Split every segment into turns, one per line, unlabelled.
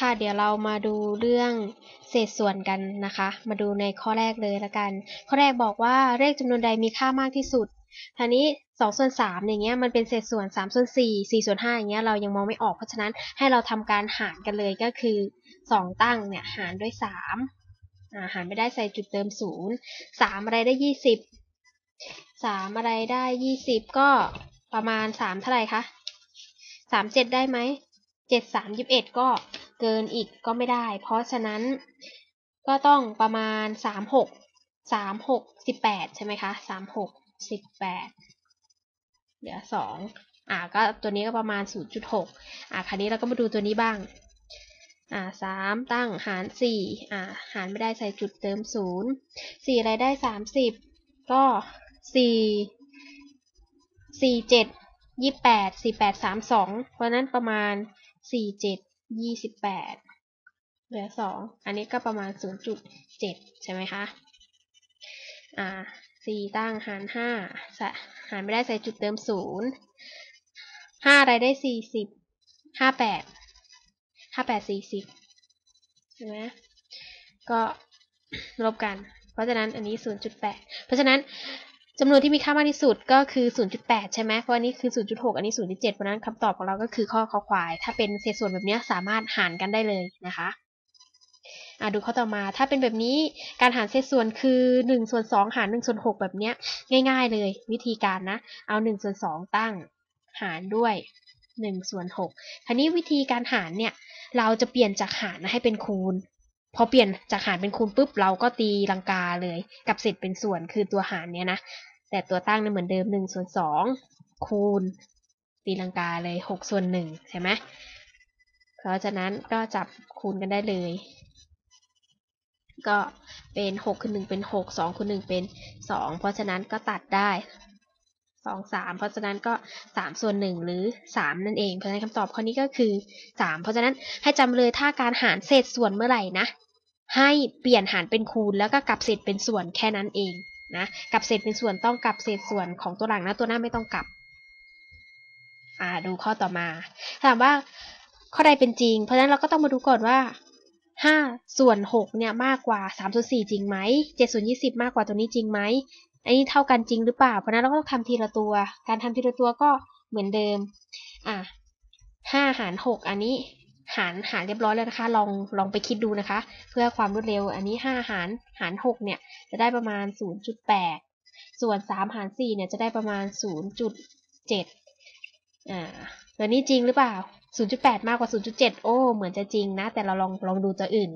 ค่ะเดี๋ยวเรามาดูเรื่องเศษส่วนกันนะคะ มาดูในข้อแรกเลยละกัน ข้อแรกบอกว่าเลขจำนวนใดมีค่ามากที่สุดทีนี้2ส่วน3อย่างเงี้ยมันเป็นเศษส่วน3ส่วน4 4ส่วน5อย่างเงี้ยเรายังมองไม่ออกเพราะฉะนั้นให้เราทำการหารกันเลยก็คือ 2 ตั้งเนี่ยหารด้วย3อ่าหารไม่ได้ใส่จุดเติม 0 3 อะไรได้ 20 3 อะไรได้ 20 ก็ประมาณ 3 เท่าไหร่คะ3 7 ได้ไหม7 3 21 ก็ เกินอีกก็ไม่ได้ เพราะฉะนั้นก็ต้องประมาณ3 6 3 6 18ใช่ไหมคะ3 6 18เหลือ2อ่าก็ตัวนี้ก็ประมาณ0.6อ่าคราวนี้เราก็มาดูตัวนี้บ้าง อ่าสามตั้งหารสี่อ่าหารไม่ได้ใส่จุดเติมศูนย์สี่อะไรได้สามสิบก็สี่สี่เจ็ดยี่แปดสี่แปดสามสองเพราะนั้นประมาณสี่เจ็ด ยี่สิบแปดเหลือสองอันนี้ก็ประมาณศูนย์จุดเจ็ดใช่ไหมคะ อ่าสี่ตั้งหารห้าหารไม่ได้ใส่จุดเติมศูนย์ห้าอะไรได้สี่สิบห้าแปดห้าแปดสี่สิบใช่ไหมก็ลบกัน เพราะฉะนั้นอันนี้ศูนย์จุดแปดเพราะฉะนั้น จำนวนที่มีค่ามากที่สุดก็คือ 0.8 ใช่ไหม เพราะอันนี้คือ 0.6 อันนี้ 0.7 เพราะนั้นคำตอบของเราก็คือข้อคอควาย ถ้าเป็นเศษส่วนแบบนี้สามารถหารกันได้เลยนะคะอะดูข้อต่อมา ถ้าเป็นแบบนี้การหารเศษส่วนคือ1ส่วน2หาร1ส่วน6แบบนี้ง่าย ๆ เลย วิธีการนะ เอา1ส่วน2ตั้งหารด้วย1ส่วน6คราวนี้วิธีการหารเนี่ยเราจะเปลี่ยนจากหารให้เป็นคูณ พอเปลี่ยนจากหารเป็นคูณปุ๊บเราก็ตีลังกาเลย กับเศษเป็นส่วนคือตัวหารเนี่ยนะ แต่ตัวตั้งเนี่ยเหมือนเดิม1ส่วน2คูณ ตีลังกาเลย6ส่วน1ใช่ไหมเพราะฉะนั้นก็จับคูณกันได้เลย ก็เป็น6คูณ1เป็น6 2คูณ1เป็น2เพราะฉะนั้นก็ตัดได้ 2 3เพราะฉะนั้นก็3ส่วน1หรือ3นั่นเองเพราะฉะนั้นคำตอบข้อนี้ก็คือ3เพราะฉะนั้นให้จำเลยถ้าการหารเศษส่วนเมื่อไหร่นะ ให้เปลี่ยนหารเป็นคูณแล้วก็กลับเศษเป็นส่วนแค่นั้นเองนะกลับเศษเป็นส่วนต้องกลับเศษส่วนของตัวหลังนะตัวหน้าไม่ต้องกลับอ่าดูข้อต่อมาถามว่าข้อใดเป็นจริง เพราะฉะนั้นเราก็ต้องมาดูก่อนว่าห้าส่วนหกเนี่ยมากกว่าสามส่วนสี่จริงไหมเจ็ดส่วนยี่สิบมากกว่าตัวนี้จริงไหม อันนี้เท่ากันจริงหรือเปล่า เพราะนั้นเราก็ต้องทำทีละตัว การทำทีละตัวก็เหมือนเดิม อะห้าหารหกอันนี้หารหารเรียบร้อยแล้วนะคะ ลองลองไปคิดดูนะคะ เพื่อความรวดเร็ว อันนี้ห้าหารหารหกเนี่ยจะได้ประมาณศูนย์จุดแปดส่วนสามหารสี่เนี่ยจะได้ประมาณศูนย์จุดเจ็ดอ่าตัวนี้จริงหรือเปล่า 0.8 มากกว่า 0.7 โอ้ เหมือนจะจริงนะ แต่เราลองลองดูตัวอื่น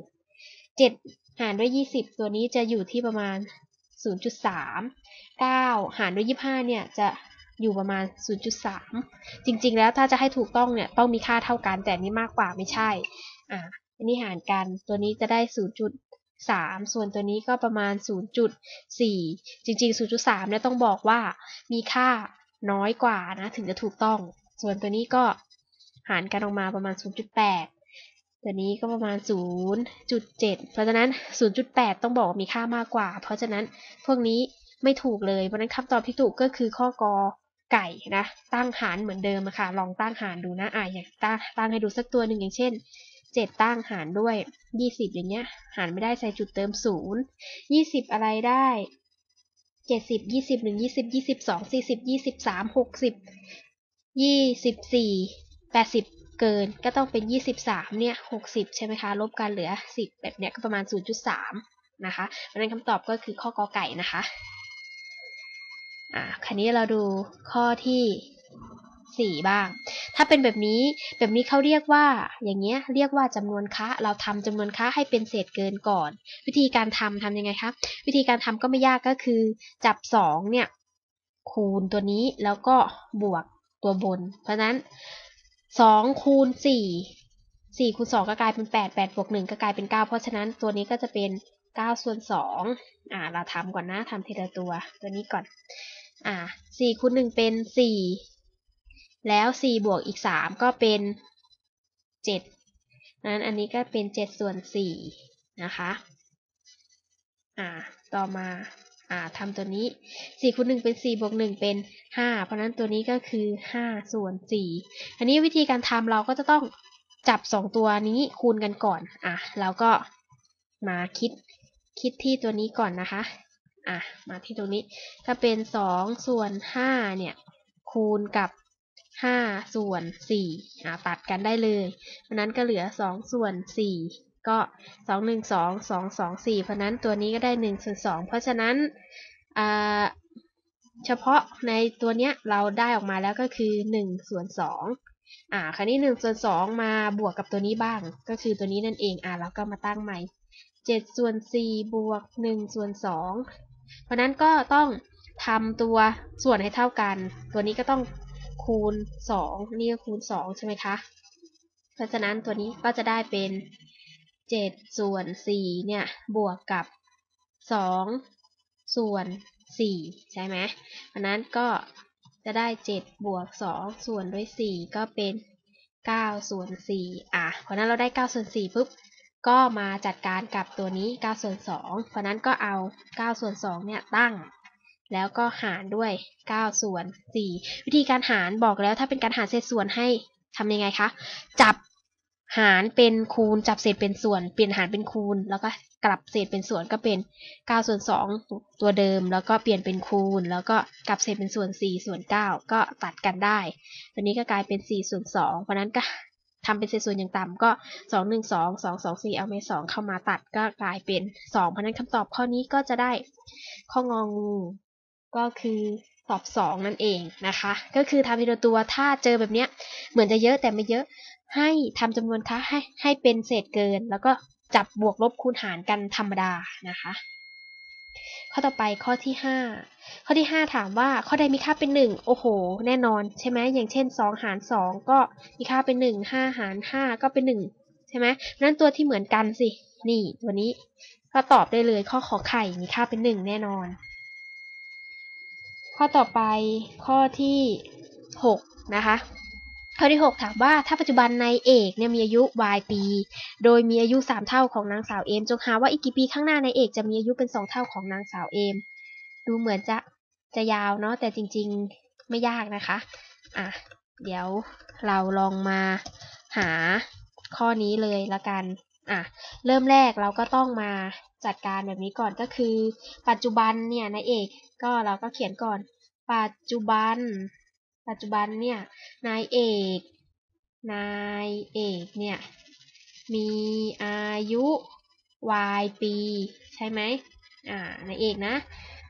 7 หารด้วย 20 ตัวนี้จะอยู่ที่ประมาณ 0.3 9 หารด้วย 25 เนี่ยจะอยู่ประมาณ 0.3 จริง ๆ แล้วถ้าจะให้ถูกต้องเนี่ยต้องมีค่าเท่ากันแต่นี้มากกว่าไม่ใช่ อ่าอันนี้หารกันตัวนี้จะได้ 0.3 ส่วนตัวนี้ก็ประมาณ 0.4 จริง ๆ 0.3เนี่ยต้องบอกว่ามีค่าน้อยกว่านะถึงจะถูกต้อง ส่วนตัวนี้ก็หารกันออกมาประมาณ 0.8 ตัวนี้ก็ประมาณ 0.7 เพราะฉะนั้น 0.8 ต้องบอกว่ามีค่ามากกว่า เพราะฉะนั้นพวกนี้ไม่ถูกเลย เพราะนั้นคำตอบที่ถูกก็คือข้อกอไก่นะ ตั้งหารเหมือนเดิมค่ะ ลองตั้งหารดูนะอะอย่างตั้งตั้งให้ดูสักตัวหนึ่งอย่างเช่น 7 ตั้งหารด้วย 20 อย่างเงี้ย หารไม่ได้ใส่จุดเติม 0 20 อะไรได้ 70 21 20 22 40 23 60 24แปดสิบ เกินก็ต้องเป็นยี่สิบสามเนี่ยหกสิบใช่ไหมคะ ลบกันเหลือสิบแบบเนี้ยก็ประมาณศูนย์จุดสามนะคะเพราะนั้นคำตอบก็คือข้อกอไก่นะคะ อ่าคันนี้เราดูข้อที่สี่บ้าง ถ้าเป็นแบบนี้ แบบนี้เขาเรียกว่า อย่างเงี้ย เรียกว่าจำนวนค้าเราทำจำนวนค้าให้เป็นเศษเกินก่อน วิธีการทำทำยังไงคะ วิธีการทำก็ไม่ยากก็คือ จับสองเนี่ย คูณตัวนี้แล้วก็บวกตัวบน เพราะนั้น สองคูณสี่สี่คูณสองก็กลายเป็นแปดแปดบวกหนึ่งก็กลายเป็นเก้าเพราะฉะนั้นตัวนี้ก็จะเป็นเก้าส่วนสองอ่า เราทำก่อนนะทำทีละตัว ตัวนี้ก่อน อ่าสี่คูณหนึ่งเป็นสี่แล้วสี่บวกอีกสามก็เป็นเจ็ดนั้นอันนี้ก็เป็นเจ็ดส่วนสี่นะคะ อ่า ต่อมาาทำตัวนี้4คูณ1เป็น4บวก1เป็น 5 เพราะนั้นตัวนี้ก็คือ 5 ส่วน 4 อันนี้วิธีการทำเราก็จะต้องจับสองตัวนี้คูณกันก่อน อะเราก็มาคิดคิดที่ตัวนี้ก่อนนะคะ อะมาที่ตรงนี้ก็เป็นสองส่วนห้าเนี่ย คูณกับห้าส่วนสี่อะตัดกันได้เลยเพราะนั้นก็เหลือสองส่วนสี่ ก็สองหนึ่งสองสองสองสี่เพราะนั้นตัวนี้ก็ได้หนึ่งส่วนสองเพราะฉะนั้นเฉพาะในตัวเนี้ยเราได้ออกมาแล้วก็คือหนึ่งส่วนสองอ่าคราวนี้หนึ่งส่วนสองมาบวกกับตัวนี้บ้าง ก็คือตัวนี้นั่นเองอ่าเราก็มาตั้งใหม่เจ็ดส่วนสี่บวกหนึ่งส่วนสองเพราะนั้นก็ต้องทำตัวส่วนให้เท่ากัน ตัวนี้ก็ต้องคูณสองนี่ก็คูณสองใช่ไหมคะ เพราะฉะนั้นตัวนี้ก็จะได้เป็น เจ็ดส่วนสี่เนี่ย บวกกับสองส่วนสี่ใช่ไหมเพราะนั้นก็จะได้เจ็ดบวกสองส่วนด้วยสี่ก็เป็นเก้าส่วนสี่อะ เพราะนั้นเราได้เก้าส่วนสี่ปุ๊บ ก็มาจัดการกับตัวนี้เก้าส่วนสองเพราะนั้นก็เอาเก้าส่วนสองเนี่ย ตั้ง แล้วก็หารด้วย 9 ส่วน 4 วิธีการหารบอกแล้วถ้าเป็นการหารเศษส่วนให้ทำยังไงคะ จับ หารเป็นคูณจับเศษเป็นส่วน เปลี่ยนหารเป็นคูณ แล้วก็กลับเศษเป็นส่วนก็เป็น9ส่วน2ตัวเดิม แล้วก็เปลี่ยนเป็นคูณ แล้วก็กลับเศษเป็นส่วน4ส่วน9ก็ตัดกันได้ ตัวนี้ก็กลายเป็น4ส่วน2เพราะนั้นก็ทำเป็นเศษส่วนอย่างต่ำก็ 2 1 2 2 2 4 เอาเมสองเข้ามาตัดก็กลายเป็น 2 เพราะนั้นคำตอบข้อนี้ก็จะได้ข้ององูก็คือตอบสองนั่นเองนะคะ ก็คือทำทีละตัวถ้าเจอแบบเนี้ยเหมือนจะเยอะแต่ไม่เยอะ ให้ทำจำนวนค่าให้ให้เป็นเศษเกิน แล้วก็จับบวกลบคูณหารกันธรรมดานะคะ ข้อต่อไปข้อที่ 5 ข้อที่ 5 ถามว่าข้อใดมีค่าเป็น 1 โอ้โห แน่นอนใช่ไหมอย่างเช่น 2 หาร 2 ก็มีค่าเป็น 1 5 หาร 5 ก็เป็น 1 ใช่ไหมนั้นตัวที่เหมือนกันสิ นี่ตัวนี้ก็ตอบได้เลยข้อขอไข่มีค่าเป็น 1 แน่นอน ข้อต่อไปข้อที่ 6 นะคะ ข้อที่ 6 ถามว่าถ้าปัจจุบันนายเอกเนี่ยมีอายุ y ปี โดยมีอายุ 3 เท่าของนางสาวเอม จงหาว่าอีกกี่ปีข้างหน้านายเอกจะมีอายุเป็น 2 เท่าของนางสาวเอม ดูเหมือนจะจะยาวเนาะแต่จริงๆไม่ยากนะคะ อะ เดี๋ยวเราลองมาหาข้อนี้เลยละกัน อะ เริ่มแรกเราก็ต้องมาจัดการแบบนี้ก่อนก็คือ ปัจจุบันเนี่ยนายเอกก็เราก็เขียนก่อน ปัจจุบัน ปัจจุบันเนี่ยนายเอก นายเอกเนี่ยมีอายุ y ปีใช่ไหมอ่านายเอกนะ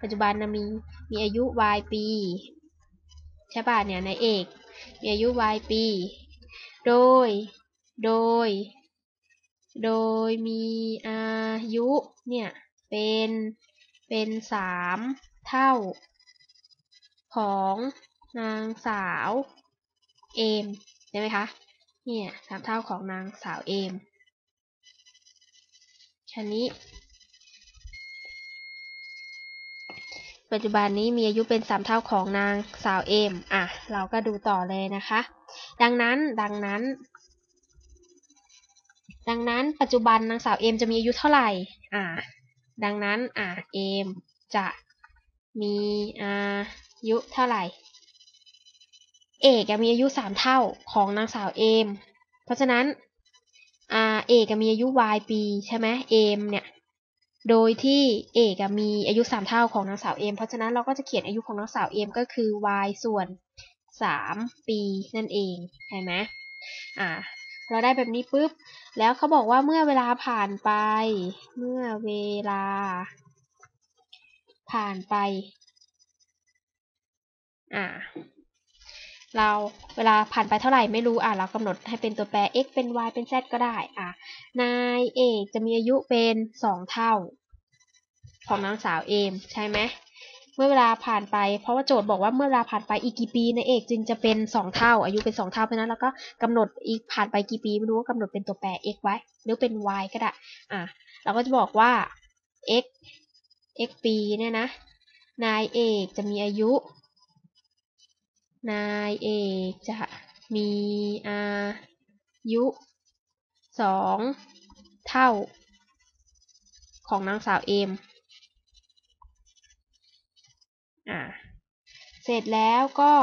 ปัจจุบันนะมีมีอายุ y ปีใช่ป่ะเนี่ยนายเอกมีอายุ y ปี โดย โดย โดยมีอายุเนี่ยเป็นเป็นสามเท่าของ นางสาวเอมใช่ไหมคะเนี่ยสามเท่าของนางสาวเอมชันนี้ปัจจุบันนี้มีอายุเป็นสามเท่าของนางสาวเอมอะเราก็ดูต่อเลยนะคะ ดังนั้นดังนั้น ดังนั้นปัจจุบันนางสาวเอมจะมีอายุเท่าไหร่อ่าดังนั้นอ่าเอมจะมีอายุเท่าไหร่ เอกมีอายุสามเท่าของนางสาวเอม เพราะฉะนั้นเอกมีอายุ y ปีใช่ไหมเอมเนี่ยโดยที่เอกมีอายุสามเท่าของนางสาวเอม เพราะฉะนั้นเราก็จะเขียนอายุของนางสาวเอมก็คือ y ส่วนสามปีนั่นเองใช่ไหมอ่าเราได้แบบนี้ปุ๊บ แล้วเขาบอกว่าเมื่อเวลาผ่านไป เมื่อเวลา ผ่านไป อ่า เราเวลาผ่านไปเท่าไหร่ไม่รู้อ่าเรากำหนดให้เป็นตัวแปร x เป็น y เป็น z ก็ได้อ่านายเอกจะมีอายุเป็นสองเท่า ของนางสาวเอมใช่ไหมเมื่อเวลาผ่านไป เพราะว่าโจทย์บอกว่าเมื่อเวลาผ่านไปอีกกี่ปีนายเอกจึงจะเป็นสองเท่า อายุเป็นสองเท่าเพราะนั้นเราก็กำหนดอีกผ่านไปกี่ปีไม่รู้ว่ากำหนดเป็นตัวแปร x ไว้ หรือเป็น y ก็ได้อ่าเราก็จะบอกว่า x x ปีเนี่ยนะนายเอกจะมีอายุ นายเอกจะมีอายุสองเท่า ของนางสาวเอม อ่า เสร็จแล้วก็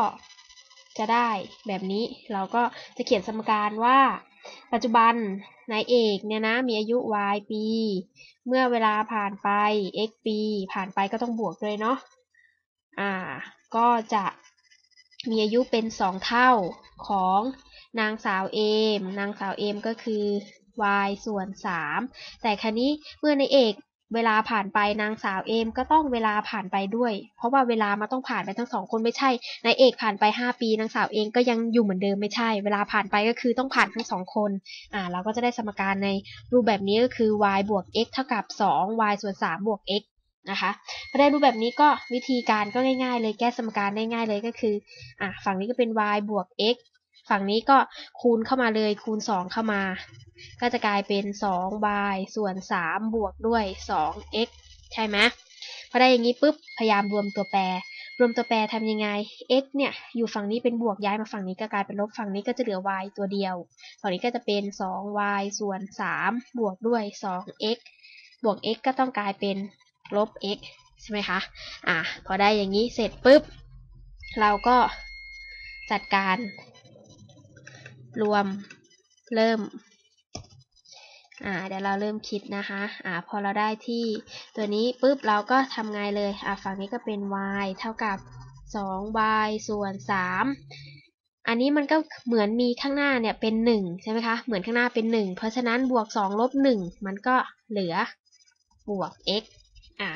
จะได้แบบนี้เราก็จะเขียนสมการว่า ปัจจุบันนายเอกเนี่ยนะมีอายุ y ปี เมื่อเวลาผ่านไป x ปี ผ่านไปก็ต้องบวกด้วยเนาะอ่า ก็จะ มีอายุเป็น 2 เท่าของนางสาวเอม นางสาวเอมก็คือ y ส่วน 3 แต่ครั้นี้เมื่อในเอกเวลาผ่านไปนางสาวเอมก็ต้องเวลาผ่านไปด้วย เพราะว่าเวลามาต้องผ่านไปทั้งสองคนไม่ใช่นายเอกผ่านไป 5 ปีนางสาวเองก็ยังอยู่เหมือนเดิมไม่ใช่ เวลาผ่านไปก็คือต้องผ่านทั้งสองคนอ่าเราก็จะได้สมการในรูปแบบนี้ก็คือ y บวก x เท่ากับ 2 y ส่วน3บวก x นะคะพอได้รูปแบบนี้ก็วิธีการก็ง่ายๆ เลยแก้สมการได้ง่ายเลยก็คืออะฝั่งนี้ก็เป็น y บวก x ฝั่งนี้ก็คูณเข้ามาเลยคูณ 2 เข้ามา ก็จะกลายเป็น 2y ส่วน 3 บวกด้วย 2x ใช่ไหมพอได้อย่างนี้ปุ๊บพยายามรวมตัวแปร รวมตัวแปรทำยังไง x เนี่ยอยู่ฝั่งนี้เป็นบวกย้ายมาฝั่งนี้ก็กลายเป็นลบฝั่งนี้ก็จะเหลือ y ตัวเดียว ฝั่งนี้ก็จะเป็น 2y ส่วน 3 บวกด้วย 2x บวก x ก็ต้องกลายเป็น ลบ x ใช่ไหมคะ อะ พอได้อย่างนี้เสร็จปุ๊บ เราก็จัดการ รวมเริ่ม อ่า เดี๋ยวเราเริ่มคิดนะคะ อ่า พอเราได้ที่ตัวนี้ปุ๊บ เราก็ทำไงเลย อ่าฝั่งนี้ก็เป็น y เท่ากับ 2y ส่วน 3 อันนี้มันก็เหมือนมีข้างหน้าเนี่ยเป็น 1 ใช่ไหมคะ เหมือนข้างหน้าเป็น 1 เพราะฉะนั้นบวก 2 ลบ 1 มันก็เหลือบวก x อะ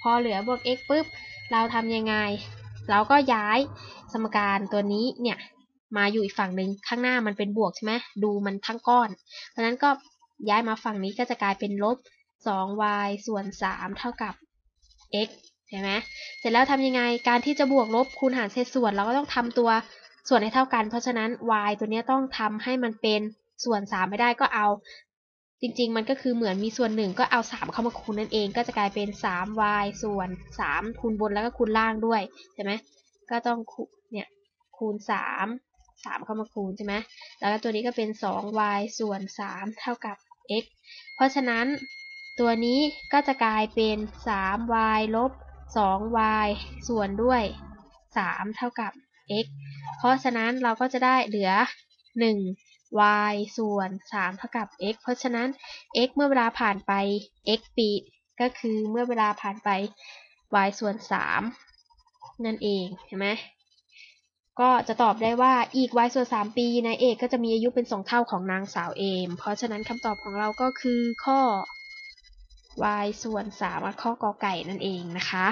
พอเหลือบวก x ปุ๊บ เราทำยังไง เราก็ย้ายสมการตัวนี้เนี่ย มาอยู่อีกฝั่งหนึ่งข้างหน้ามันเป็นบวกใช่ไหมดูมันทั้งก้อน เพราะนั้นก็ย้ายมาฝั่งนี้ก็จะกลายเป็นลบ 2y ส่วน 3 เท่ากับ x ใช่ไหมเสร็จแล้วทำยังไงการที่จะบวกลบคูณหารเศษส่วนเราก็ต้องทำตัวส่วนให้เท่ากัน เพราะฉะนั้น y ตัวนี้ต้องทำให้มันเป็นส่วน 3 ไม่ได้ก็เอา จริงๆ มันก็คือเหมือนมีส่วนหนึ่งก็เอา 3 เข้ามาคูณนั่นเอง ก็จะกลายเป็น 3y ส่วน 3 คูณบนแล้วก็คูณล่างด้วยใช่ไหมก็ต้องเนี่ยคูณ 3 3 เข้ามาคูณใช่ไหมแล้วก็ตัวนี้ก็เป็น 2y ส่วน 3 เท่ากับ x เพราะฉะนั้นตัวนี้ก็จะกลายเป็น 3y ลบ 2y ส่วนด้วย 3 เท่ากับ x เพราะฉะนั้นเราก็จะได้เหลือ 1 y ส่วน 3 เท่ากับ x เพราะฉะนั้น x เมื่อเวลาผ่านไป x ปีก็คือเมื่อเวลาผ่านไป y ส่วน 3 นั่นเองเห็นไหมก็จะตอบได้ว่าอีก y ส่วน 3 ปีนายเอกก็จะมีอายุเป็น 2 เท่าของนางสาวเอม เพราะฉะนั้นคำตอบของเราก็คือข้อ y ส่วน3ข้อกอไก่นั่นเองนะคะ